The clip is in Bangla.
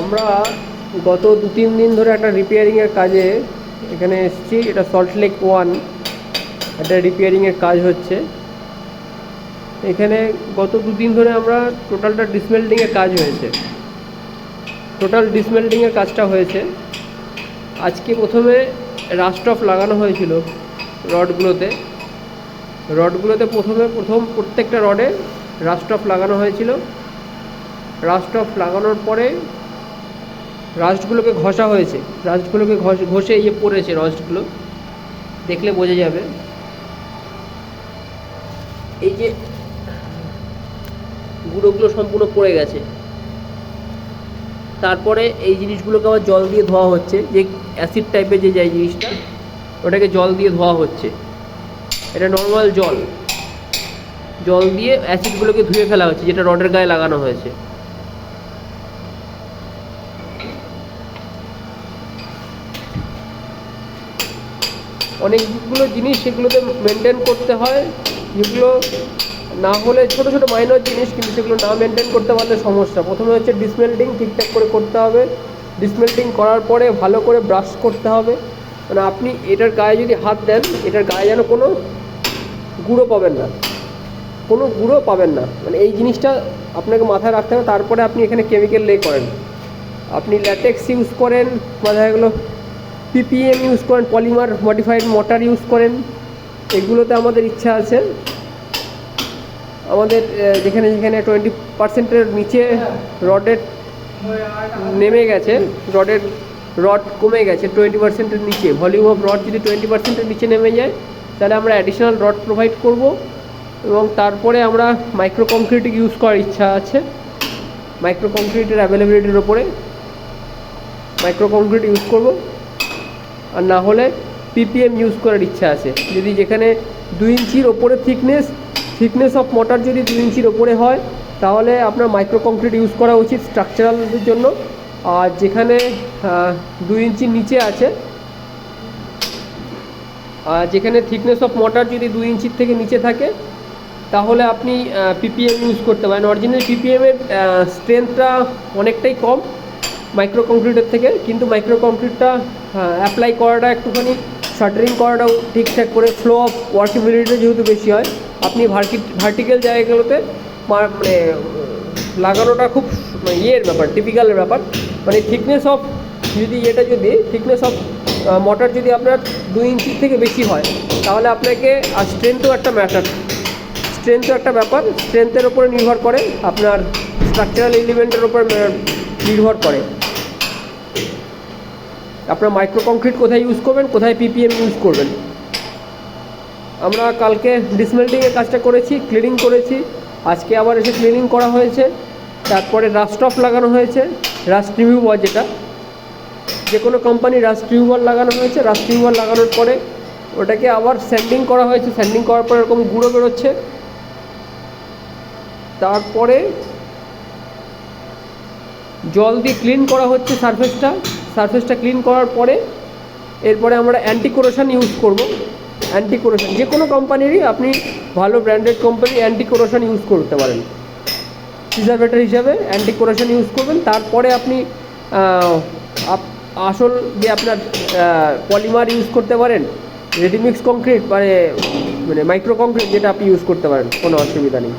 আমরা গত দু তিন দিন ধরে একটা রিপেয়ারিংয়ের কাজে এখানে এসেছি। এটা সল্টলেক ওয়ান একটা রিপেয়ারিংয়ের কাজ হচ্ছে। এখানে গত দু দিন ধরে আমরা টোটালটা ডিসমেল্টিংয়ের কাজ হয়েছে। টোটাল ডিসমেল্টিংয়ের কাজটা হয়েছে। আজকে প্রথমে রাস্টফ লাগানো হয়েছিল রডগুলোতে রডগুলোতে প্রথমে, প্রথম প্রত্যেকটা রডে রাস্টফ লাগানো হয়েছিল। রাস্টফ লাগানোর পরে রাস্টগুলোকে ঘষা হয়েছে। রাস্টগুলোকে ঘষ ইয়ে পড়েছে রস্টগুলো দেখলে বোঝা যাবে। এই যে গুঁড়োগুলো সম্পূর্ণ পড়ে গেছে। তারপরে এই জিনিসগুলোকে আবার জল দিয়ে ধোয়া হচ্ছে। যে অ্যাসিড টাইপের যে যায় জিনিসটা, ওটাকে জল দিয়ে ধোয়া হচ্ছে। এটা নর্মাল জল। জল দিয়ে অ্যাসিডগুলোকে ধুয়ে ফেলা হচ্ছে, যেটা রডের গায়ে লাগানো হয়েছে। অনেকগুলো জিনিস সেগুলোতে মেনটেন করতে হয়। যেগুলো না হলে ছোটো ছোটো মাইনর জিনিস কিন্তু সেগুলো না মেনটেন করতে পারলে সমস্যা। প্রথমে হচ্ছে ডিসমেল্টিং ঠিকঠাক করে করতে হবে। ডিসমেল্টিং করার পরে ভালো করে ব্রাশ করতে হবে। মানে আপনি এটার গায়ে যদি হাত দেন, এটার গায়ে যেন কোনো গুঁড়ো পাবেন না। কোনো গুঁড়ো পাবেন না। মানে এই জিনিসটা আপনাকে মাথায় রাখতে হবে। তারপরে আপনি এখানে কেমিক্যাল লে করেন। আপনি ল্যাটেক্স ইউজ করেন। বা দেখা গেলো পিপিএম ইউজ করেন পলিমার মডিফাইড মোটর ইউজ করেন, এগুলোতে আমাদের ইচ্ছা আছে। আমাদের যেখানে যেখানে টোয়েন্টি পার্সেন্টের নিচে রডের নেমে গেছে, রডের রড কমে গেছে টোয়েন্টি পার্সেন্টের নিচে। ভলিউম অফ রড যদি টোয়েন্টি পার্সেন্টের নিচে নেমে যায়, তাহলে আমরা অ্যাডিশনাল রড প্রোভাইড করব এবং তারপরে আমরা মাইক্রো কংক্রিট ইউজ করার ইচ্ছা আছে। মাইক্রো কংক্রিটের অ্যাভেলেবিলিটির ওপরে মাইক্রো কংক্রিট ইউজ করব। আর না হলে পিপিএম ইউজ করার ইচ্ছা আছে। যদি যেখানে দুই ইঞ্চির ওপরে থিকনেস থিকনেস অফ মোটর যদি দুই ইঞ্চির ওপরে হয়, তাহলে আপনার মাইক্রো কংক্রিট ইউজ করা উচিত স্ট্রাকচারালদের জন্য। আর যেখানে দুই ইঞ্চির নিচে আছে, আর যেখানে থিকনেস অফ মোটর যদি দুই ইঞ্চির থেকে নিচে থাকে, তাহলে আপনি পিপিএম ইউজ করতে পারেন। অরিজিনাল পিপিএমের স্ট্রেংথটা অনেকটাই কম। মাইক্রো কংক্রিটের থেকে, কিন্তু মাইক্রো কংক্রিটটা অ্যাপ্লাই করাটা একটুখানি শাটারিং করাটাও ঠিকঠাক করে ফ্লো অফ ওয়ার্কেবিলিটিটা যেহেতু বেশি হয়, আপনি ভার্টি ভার্টিক্যাল জায়গাগুলোতে মানে লাগানোটা খুব মানে ইয়ের ব্যাপার টিপিক্যালের ব্যাপার। মানে থিকনেস অফ যদি এটা যদি থিকনেস অফ মোটর যদি আপনার দুই ইঞ্চির থেকে বেশি হয়, তাহলে আপনাকে, আর স্ট্রেংথও একটা ম্যাটার স্ট্রেংথও একটা ব্যাপার স্ট্রেংথের উপরে নির্ভর করে আপনার স্ট্রাকচারাল এলিমেন্টের ওপর নির্ভর করে। আপনার মাইক্রো কংক্রিট কোথায় ইউজ করবেন, কোথায় পিপিএম ইউজ করবেন? আমরা কালকে ডিসমেল্টিংয়ের কাজটা করেছি ক্লিনিং করেছি। আজকে আবার এসে ক্লিনিং করা হয়েছে। তারপরে রাস্ট অফ লাগানো হয়েছে রাস্ট রিমুভার যেটা। যে কোনো কোম্পানি রাস্ট রিমুভার লাগানো হয়েছে রাস্ট রিমুভার লাগানোর পরে ওটাকে আবার স্যান্ডিং করা হয়েছে। স্যান্ডিং করার পরে এরকম গুঁড়ো বেরোচ্ছে। তারপরে জল দিয়ে ক্লিন করা হচ্ছে সারফেসটা সারফেসটা ক্লিন করার পরে এরপরে আমরা অ্যান্টি কোরেশন ইউজ করব। অ্যান্টি কোরেশন যে কোনো কোম্পানিরই আপনি ভালো branded company anti corrosion use করতে পারেন। প্রিজারভেটর হিসাবে অ্যান্টি কোরেশন ইউজ করবেন। তারপরে আপনি আপ- আসল যে আপনার পলিমার ইউজ করতে পারেন রেডিমিক্স কংক্রিট মানে মানে মাইক্রো কংক্রিট যেটা আপনি ইউজ করতে পারেন, কোনো অসুবিধা নেই।